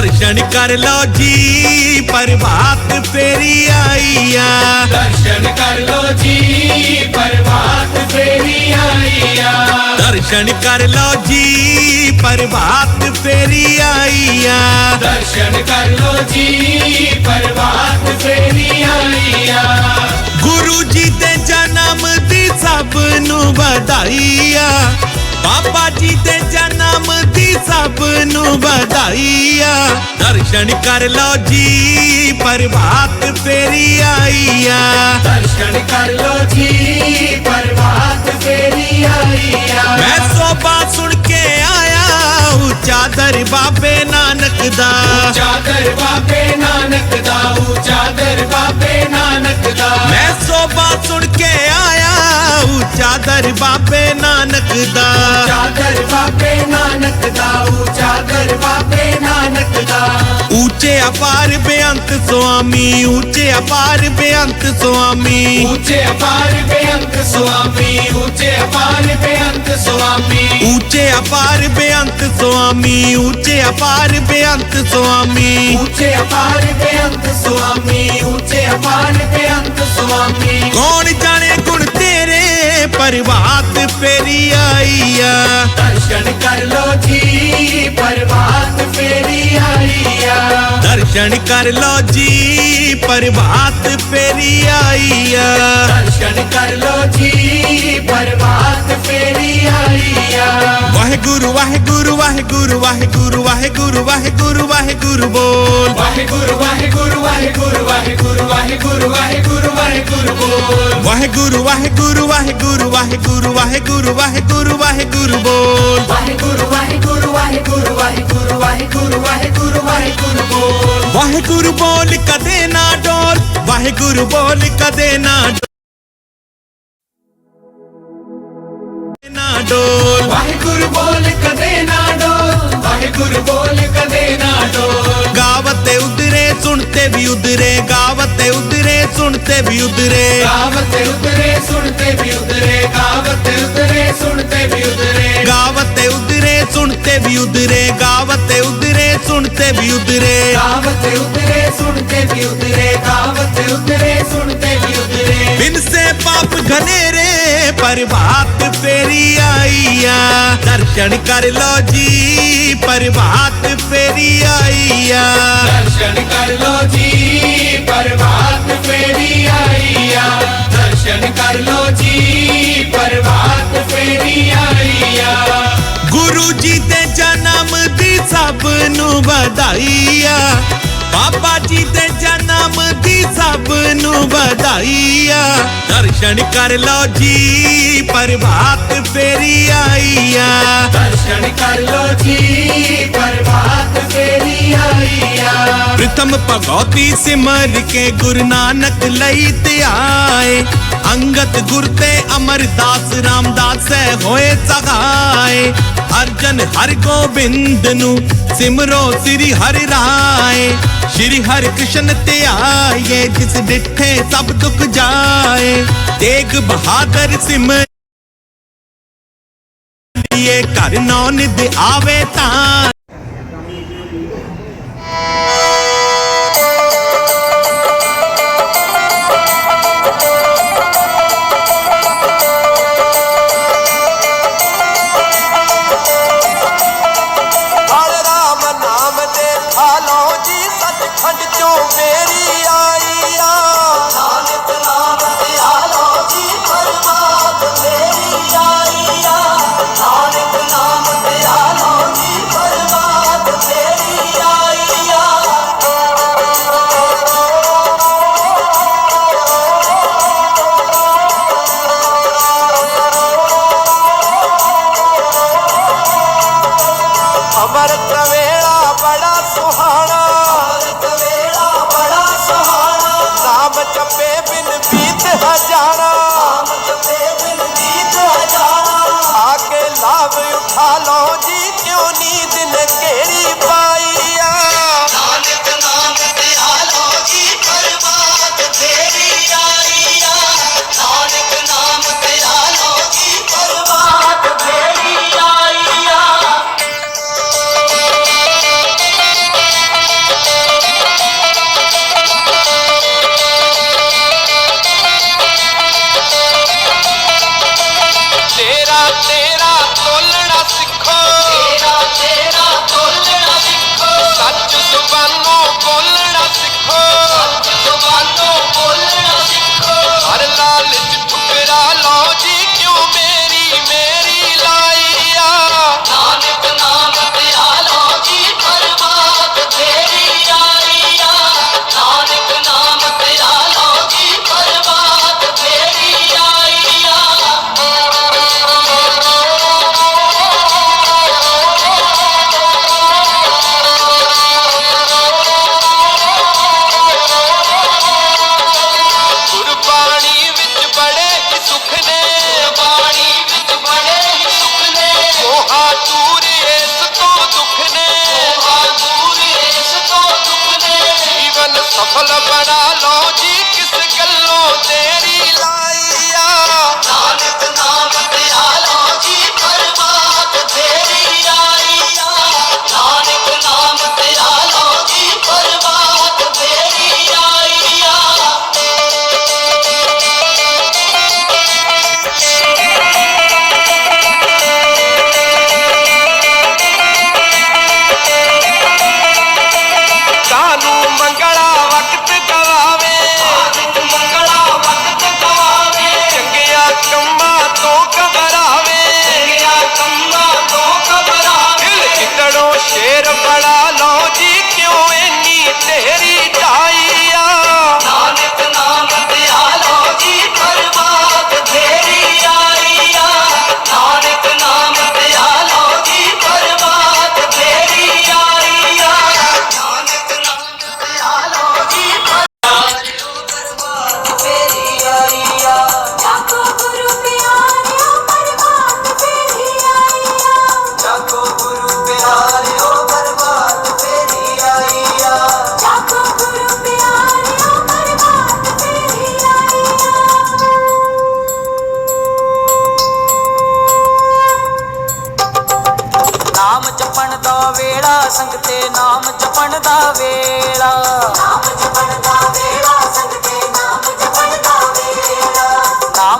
ਦਰਸ਼ਨ ਕਰ ਲਓ ਜੀ ਪ੍ਰਭਾਤ ਫੇਰੀ ਆਈ ਆ ਦਰਸ਼ਨ ਕਰ ਲੋ ਜੀ ਪ੍ਰਭਾਤ ਫੇਰੀ ਆਈਆ। ਦਰਸ਼ਨ ਕਰ ਲਓ ਜੀ ਪ੍ਰਭਾਤ ਫੇਰੀ ਆਈ ਆ ਦਰਸ਼ਨ ਕਰ ਲੋ ਜੀ ਪ੍ਰਭਾਤ ਫੇਰੀ ਆਈਆ। ਗੁਰੂ ਜੀ ਦੇ ਜਨਮ ਦੀ ਸਭ ਨੂੰ ਵਧਾਈ ਆ ਬਾਬਾ ਜੀ ਦੇ ਜਨਮ ਦੀ ਸਭ ਨੂੰ ਵਧਾਈ ਆ। ਦਰਸ਼ਨ ਕਰ ਲਓ ਜੀ ਪ੍ਰਭਾਤ ਫੇਰੀ ਆਈ ਆ। ਦਰਸ਼ਨ ਕਰ ਲੋ ਜੀ ਪ੍ਰਭਾਤ ਫੇਰੀ ਆਈਆ ਮੈਂ ਸੋਭਾ ਸੁਣ ਕੇ ਆਇਆ ਉੱਚਾ ਦਰ ਬਾਬੇ ਨਾਨਕ ਦਾ। ਚਾਦਰ ਬਾਬੇ ਨਾਨਕ ਦਾ ਚਾਦਰ ਬਾਬੇ ਨਾਨਕ ਦਾ। ਮੈਂ ਸੋਭਾ ਸੁਣ ਕੇ ਆਇਆ ਉੱਚਾ ਦਰ ਬਾਬੇ ਦਾ ਚਾਦਰ ਬਾਬੇ ਨਾਨਕ ਦਾ ਚਾਦਰ ਬਾਬੇ ਨਾਨਕ ਦਾ। ਉੱਚੇ ਅਪਾਰ ਬੇਅੰਤ ਸੁਆਮੀ ਉੱਚੇ ਅਪਾਰ ਬੇਅੰਤ ਸੁਆਮੀ। ਉੱਚੇ ਅਪਾਰ ਬੇਅੰਤ ਸੁਆਮੀ ਉੱਚੇ ਅਪਾਰ ਬੇਅੰਤ ਸੁਆਮੀ। ਉੱਚੇ ਅਪਾਰ ਬੇਅੰਤ ਸੁਆਮੀ ਉੱਚੇ ਅਪਾਰ ਬੇਅੰਤ ਸੁਆਮੀ। ਉੱਚੇ ਅਪਾਰ ਬੇਅੰਤ ਸੁਆਮੀ ਉੱਚੇ ਅਪਾਰ ਬੇਅੰਤ ਸੁਆਮੀ। ਕੌਣ ਜਾਣੇ ਗੁਣ बर्बाद फेरी आइया दर्शन कर लो जी बर्बाद फेरी आइया दर्शन कर लो जी प्रभात फेरी आई दर्शन कर लो जी प्रभात फेरी आई वाहे गुरु वाहे गुरु वाहे गुरु वाहे गुरु वाहे गुरु वाहे गुरु वाहे गुरु बोल वाहे गुरु वाहे गुरु वाहे गुरु वाहे गुरु वाहे गुरु वाहे गुरु वाहे गुरु बोल वाहे गुरु वाहे गुरु वाहे गुरु वाहे गुरु वाहे गुरु वाहे गुरु वाहे गुरु बोल वाहे गुरु वाहे गुरु वाहे गुरु वाहे गुरु वाहे गुरु वाहे गुरु वाहे गुरु बोल ਵਾਹਿਗੁਰੂ ਬੋਲ ਕਦੇ ਨਾ ਡੋਲ ਵਾਹਿਗੁਰੂ ਬੋਲ ਕਦੇ ਨਾ ਡੋਲ। ਨਾ ਡੋਲ। ਵਾਹਿਗੁਰੂ ਬੋਲ ਕਦੇ ਨਾ ਡੋਲ ਵਾਹਿਗੁਰੂ ਬੋਲ ਕਦੇ ਨਾ ਡੋਲ। ਗਾਵਤੇ ਉਦਰੇ ਸੁਣਤੇ ਵੀ ਉਦਰੇ ਗਾਵਤੇ ਉਦਰੇ ਸੁਣਤੇ ਵੀ ਉਦਰੇ ਗਾਵਤ ਉਤਰੇ ਸੁਣਤੇ ਵੀ ਉਤਰੇ ਗਾਵਤ ਉਤਰੇ ਸੁਣਤੇ ਵੀ ਉਤਰੇ ਗਾਵਤੇ ਉਦਰੇ ਸੁਣਤੇ ਵੀ ਉਦਰੇ ਗਾਵਤੇ ਤੇ ਵੀ ਉਤਰੇ ਦਾਵਤ ਉਤਰੇ ਸੁਣ ਬਿਨ ਸੇ ਪਾਪ ਘਨੇਰੇ ਪਰ ਬਾਤ ਫੇਰੀ ਆਈਆ। ਦਰਸ਼ਨ ਕਰ ਲੋ ਜੀ ਪਰ ਬਾਤ ਫੇਰੀ ਆਈਆ। ਵਧਾਈ ਆ ਬਾਬਾ ਜੀ ਦੇ ਜਨਮ ਦੀ ਸਭ ਨੂੰ ਵਧਾਈ ਆ ਦਰਸ਼ਨ ਕਰ ਲਓ ਜੀ ਪ੍ਰਭਾਤ ਫੇਰੀ ਆਈ ਆ ਦਰਸ਼ਨ ਕਰ ਲੋ ਜੀ ਪ੍ਰਭਾਤ ਫੇਰੀ ਆਈਆ। ਪ੍ਰਥਮ ਭਗਉਤੀ ਸਿਮਰ ਕੇ ਗੁਰੂ ਨਾਨਕ ਲਈ ਧਿਆਏ ਅੰਗਤ ਗੁਰ ਤੇ ਅਮਰਦਾਸ ਰਾਮਦਾਸ ਹੋਏ ਸਹਾਏ। ਅਰਜਨ ਹਰ ਗੋਬਿੰਦ ਨੂੰ ਸਿਮਰੋ ਸ੍ਰੀ ਹਰਿ ਰਾਏ, ਸ਼੍ਰੀ ਹਰਿ ਕ੍ਰਿਸ਼ਨ ਧਿਆਏ ਜਿਸ ਡਿਠੇ ਸਭ ਦੁੱਖ ਜਾਏ। ਤੇਗ ਬਹਾਦਰ ਸਿਮਰ ਇਹ ਘਰ ਨੌ ਨਿਧ ਆਵੇ ਤਾਂ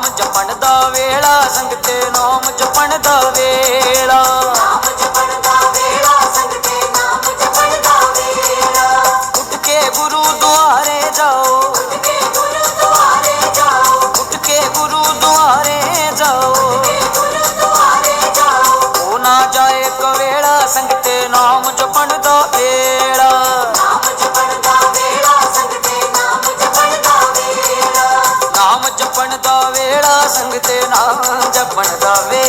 ਨਾਮ ਜਪਣ ਦਾ ਵੇਲਾ ਸੰਗਤੇ ਨਾਮ ਜਪਣ ਦਾ ਵੇਲਾ। ਨਾਮ ਸੰਗ ਤੇ ਨਾਮ ਜਪਣ ਦਾ ਵੇ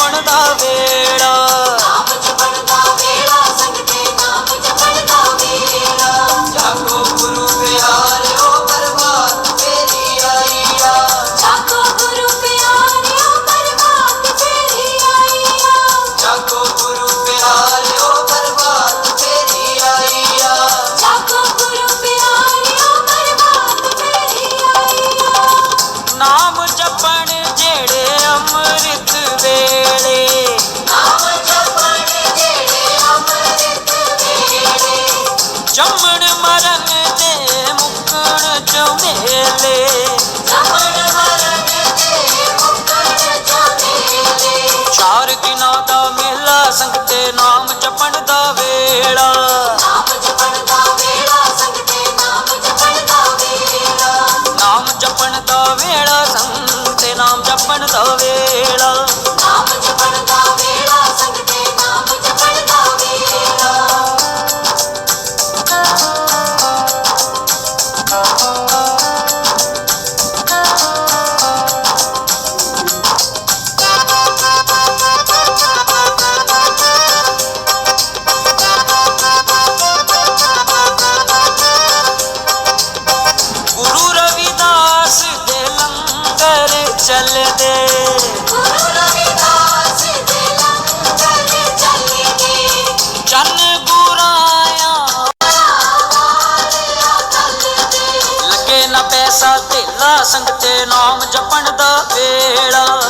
மனதாவே ਜੰਮਣ ਮਰਨ ਦੇ ਮੁੱਕਣ ਚਮੇਲੇ ਚਾਰ ਕਿਨਾ ਦਾ ਮੇਲਾ ਸੰਗਤੇ ਨਾਮ ਜਪਣ ਦਾ ਵੇਲਾ। ਸੰਗਤੇ ਨਾਮ ਜਪਣ ਦਾ ਵੇਲਾ।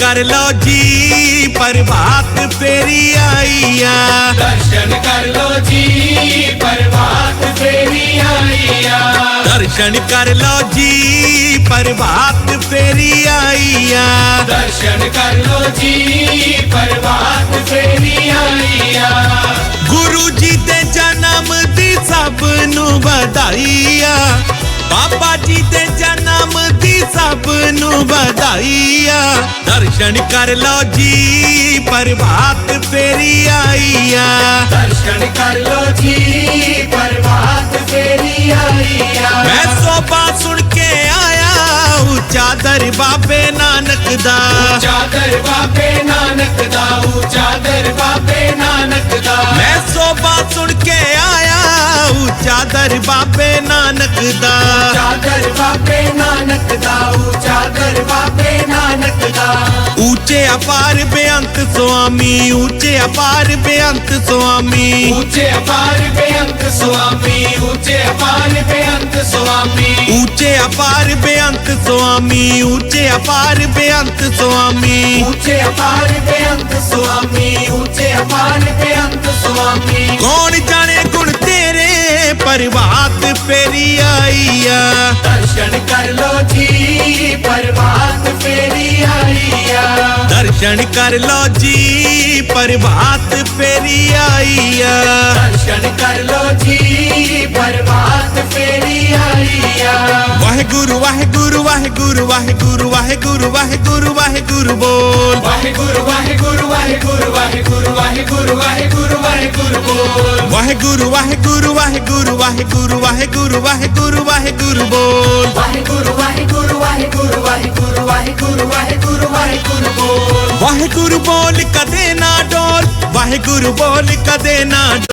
ਕਰ ਲਓ ਜੀ ਪ੍ਰਭਾਤ ਫੇਰੀ ਆਈ ਆ ਦਰਸ਼ਨ ਕਰ ਲੋ ਜੀ ਪਰਵਾਤ ਫੇਰੀ ਆਈ ਆ ਦਰਸ਼ਨ ਕਰ ਲਓ ਜੀ ਪ੍ਰਭਾਤ ਫੇਰੀ ਆਈ ਆ ਦਰਸ਼ਨ ਕਰ ਲੋ ਜੀ ਪਰਵਾਤ ਫੇਰੀ ਆਈ ਆ ਗੁਰੂ ਜੀ ਦੇ ਜਨਮ ਦੀ ਸਭ ਨੂੰ ਵਧਾਈ ਆ ਬਾਬਾ ਜੀ ਦੇ ਜਨਮ ਸਭ ਨੂੰ ਵਧਾਈ ਆ ਦਰਸ਼ਨ ਕਰ ਲਓ ਜੀ ਪ੍ਰਭਾਤ ਫੇਰੀ ਆਈ ਆ ਦਰਸ਼ਨ ਕਰ ਲੋ ਜੀ ਪਰਵਾਤ ਫੇਰੀ ਆਈ ਆ ਮੈਂ ਸੋਭਾ ਸੁਣ ਉੱਚਾ ਦਰ ਬਾਬੇ ਨਾਨਕ ਦਾ। ਚਾਦਰ ਬਾਬੇ ਨਾਨਕ ਦਾ ਉੱਚਾ ਦਰ ਬਾਬੇ ਨਾਨਕ ਦਾ। ਮੈਂ ਸੋਭਾ ਸੁਣ ਕੇ ਆਇਆ ਉੱਚਾ ਦਰ ਬਾਬੇ ਨਾਨਕ ਦਾ। ਚਾਦਰ ਬਾਬੇ ਨਾਨਕ ਦਾ ਉੱਚਾ ਦਰ ਬਾਬੇ ਨਾਨਕ ਦਾ। ਉੱਚੇ ਅਪਾਰ ਬੇਅੰਤ ਸੁਆਮੀ ਉੱਚੇ ਅਪਾਰ ਬੇਅੰਤ ਸੁਆਮੀ। ਉੱਚੇ ਅਪਾਰ ਬੇਅੰਤ ਸੁਆਮੀ ਉੱਚੇ ਅਪਾਰ ਬੇਅੰਤ ਸੁਆਮੀ। ਉੱਚੇ ਅਪਾਰ ਬੇਅੰਤ ਸੁਆਮੀ ਉੱਚੇ ਅਪਾਰ ਬੇਅੰਤ ਸੁਆਮੀ। ਉੱਚੇ ਅਪਾਰ ਬੇਅੰਤ ਸੁਆਮੀ ਉੱਚੇ ਅਪਾਰ ਬੇਅੰਤ ਸੁਆਮੀ। ਕੌਣ ਜਾਣੇ ਗੁਣ ਤੇਰੇ ਪ੍ਰਭਾਤ ਫੇਰੀ ਆਈ ਆ। ਦਰਸ਼ਨ ਕਰ ਲੋ ਜੀ ਪਰਵਾਤ ਫੇਰੀ ਆਈ ਆ। ਦਰਸ਼ਨ ਕਰ ਲਓ ਜੀ ਪ੍ਰਭਾਤ ਫੇਰੀ ਆਈ ਆ। ਦਰਸ਼ਨ ਕਰ ਲੋ ਜੀ ਪਰਵਾਤ ਫੇਰੀ ਆਈ ਆ। ਵਾਹਿਗੁਰੂ ਵਾਹਿਗੁਰੂ ਵਾਹਿਗੁਰੂ ਵਾਹਿਗੁਰੂ ਵਾਹਿਗੁਰੂ ਵਾਹਿਗੁਰੂ ਵਾਹਿਗੁਰੂ ਬੋਲ ਵਾਹਿਗੁਰੂ ਵਾਹਿਗੁਰੂ ਵਾਹਿਗੁਰੂ ਵਾਹਿਗੁਰੂ ਵਾਹਿਗੁਰੂ ਵਾਹਿਗੁਰੂ ਵਾਹਿਗੁਰੂ ਬੋਲ ਵਾਹਿਗੁਰੂ ਵਾਹਿਗੁਰੂ ਵਾਹਿਗੁਰੂ ਵਾਹਿਗੁਰੂ ਵਾਹਿਗੁਰੂ ਵਾਹਿਗੁਰੂ ਵਾਹਿਗੁਰੂ ਬੋਲ ਵਾਹਿਗੁਰੂ ਵਾਹਿਗੁਰੂ ਵਾਹਿਗੁਰੂ ਵਾਹਿਗੁਰੂ ਵਾਹਿਗੁਰੂ ਵਾਹਿਗੁਰੂ ਵਾਹਿਗੁਰੂ ਬੋਲ ਵਾਹਿਗੁਰੂ ਬੋਲ ਕਦੇ ਨਾ ਡੋਲ ਵਾਹਿਗੁਰੂ ਬੋਲ ਕਦੇ ਨਾ ਡੋਲ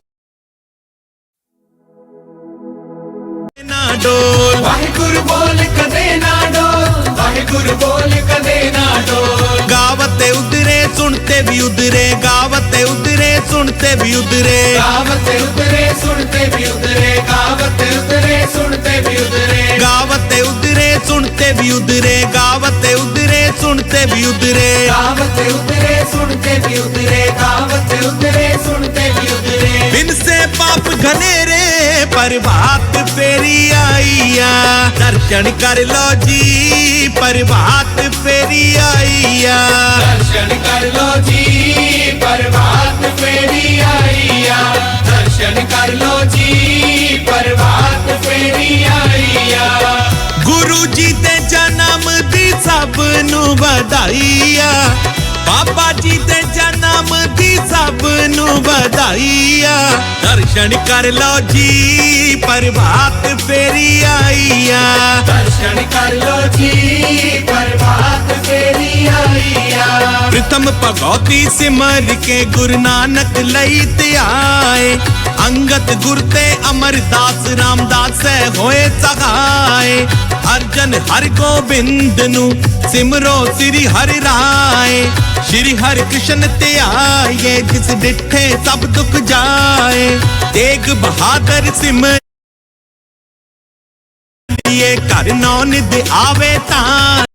ਨਾ ਡੋਲ ਵਾਹਿਗੁਰੂ ਬੋਲ ਕਦੇ ਨਾ ਡੋਲ ਵਾਹਿਗੁਰੂ ਬੋਲ ਕਦੇ ਨਾ ਡੋਲ ਗਾਵਤੇ ਉਦਰੇ ਸੁਣਤੇ ਵੀ ਉਦਰੇ ਗਾਵਤੇ ਉਦਰੇ ਸੁਣਤੇ ਵੀ ਉਦਰੇ ਗਾਵਤ ਉਤਰੇ ਸੁਣਤੇ ਵੀ ਉਤਰੇ ਗਾਵਤ ਉਤਰੇ ਸੁਣਤੇ ਵੀ ਉਤਰੇ ਗਾਵਤੇ ਉਦਰੇ ਸੁਣਤੇ ਵੀ ਉਦਰੇ ਗਾਵਤੇ ਉਦਰੇ ਸੁਣਤੇ ਵੀ ਉਦਰੇ ਗਾਵਤ ਉਤਰੇ ਸੁਣਤੇ ਵੀ ਗਾਵਤ ਉਤਰੇ ਸੁਣਤੇ ਵੀ ਉਤਰੇ ਬਿਨ ਸੇ ਪਾਪ ਘਨੇਰੇ ਪ੍ਰਭਾਤ ਫੇਰੀ ਆਈ ਆ ਦਰਸ਼ਨ ਕਰ ਲਓ ਜੀ ਪ੍ਰਭਾਤ ਫੇਰੀ ਆਈ ਆ ਦਰਸ਼ਨ ਕਰ ਲੋ ਜੀ ਪਰਵਾਤ ਫੇਰੀ ਆਈ ਦਰਸ਼ਨ ਕਰ ਲੋ ਜੀ ਪਰਵਾਤ ਫੇਰੀ ਆਈ ਗੁਰੂ ਜੀ ਦੇ ਜਨਮ ਦੀ ਸਭ ਨੂੰ ਵਧਾਈ ਬਾਬਾ ਜੀ ਦੇ ਜਨਮ ਦੀ ਵਧਾਈਆ ਦਰਸ਼ਨ ਕਰ ਲਓ ਜੀ ਪ੍ਰਭਾਤ ਫੇਰੀ ਆਈਆ ਦਰਸ਼ਨ ਕਰ ਲਓ ਜੀ ਪ੍ਰਭਾਤ ਫੇਰੀ ਆਈਆ ਪ੍ਰਥਮ ਭਗਉਤੀ ਸਿਮਰ ਕੇ ਗੁਰੂ ਨਾਨਕ ਲਈ ਧਿਆਏ ਅੰਗਤ ਗੁਰ ਤੇ ਅਮਰਦਾਸ ਰਾਮਦਾਸ ਹੈ ਹੋਏ ਸਹਾਏ। ਅਰਜਨ ਜਨ ਹਰ ਗੋਬਿੰਦ ਨੂੰ ਸਿਮਰੋ ਸ੍ਰੀ ਹਰਿ ਰਾਏ। ਸ਼੍ਰੀ ਹਰਿ ਕ੍ਰਿਸ਼ਨ ਤੇ ਆਏ, ਜਿਸ ਡਿੱਠੇ ਸਭ ਦੁੱਖ ਜਾਏ। ਤੇਗ ਬਹਾਦਰ ਸਿਮਰ ਇਹ ਘਰ ਨੌਨ ਦੇ ਆਵੇ ਤਾਂ।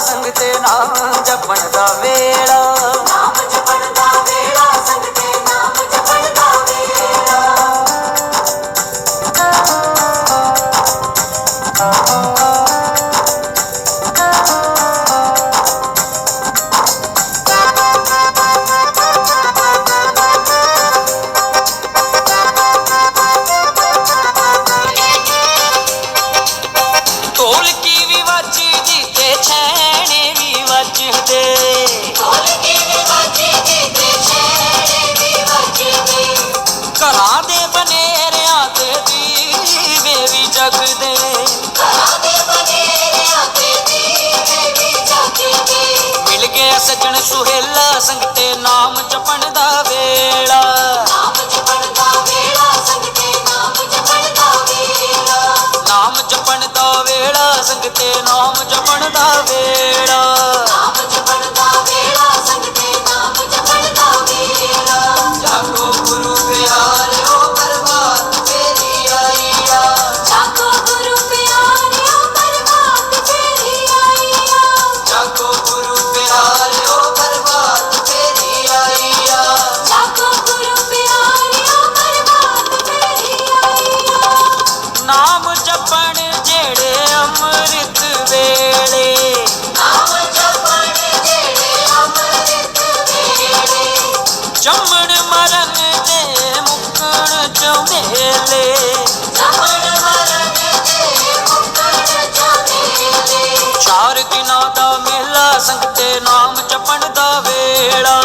ਸੰਗ ਤੇ ਨਾਮ ਜਪਣ ਦਾ ਵੇਲਾ ਜਿਨ੍ਹਾਂ ਦਾ ਮੇਲਾ ਸੰਗਤੇ ਨਾਮ ਜਪਣ ਦਾ ਵੇਲਾ।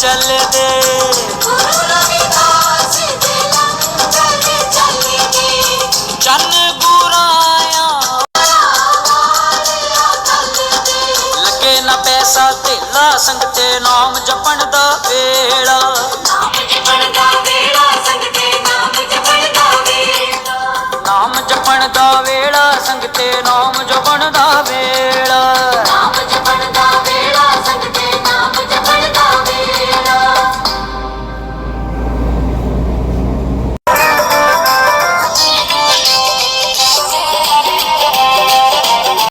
ਚੱਲਦੇ। ਗੁਰੂ ਰਵਿਦਾਸ ਦੇ ਲੰਗਰ ਚੱਲਦੇ ਚੰਨ ਗੁਰਾਇਆ। ਲੱਗੇ ਨਾ ਪੈਸਾ ਧੇਲਾ, ਸੰਗਤੇ ਨਾਮ ਜਪਣ ਦਾ ਵੇਲਾ।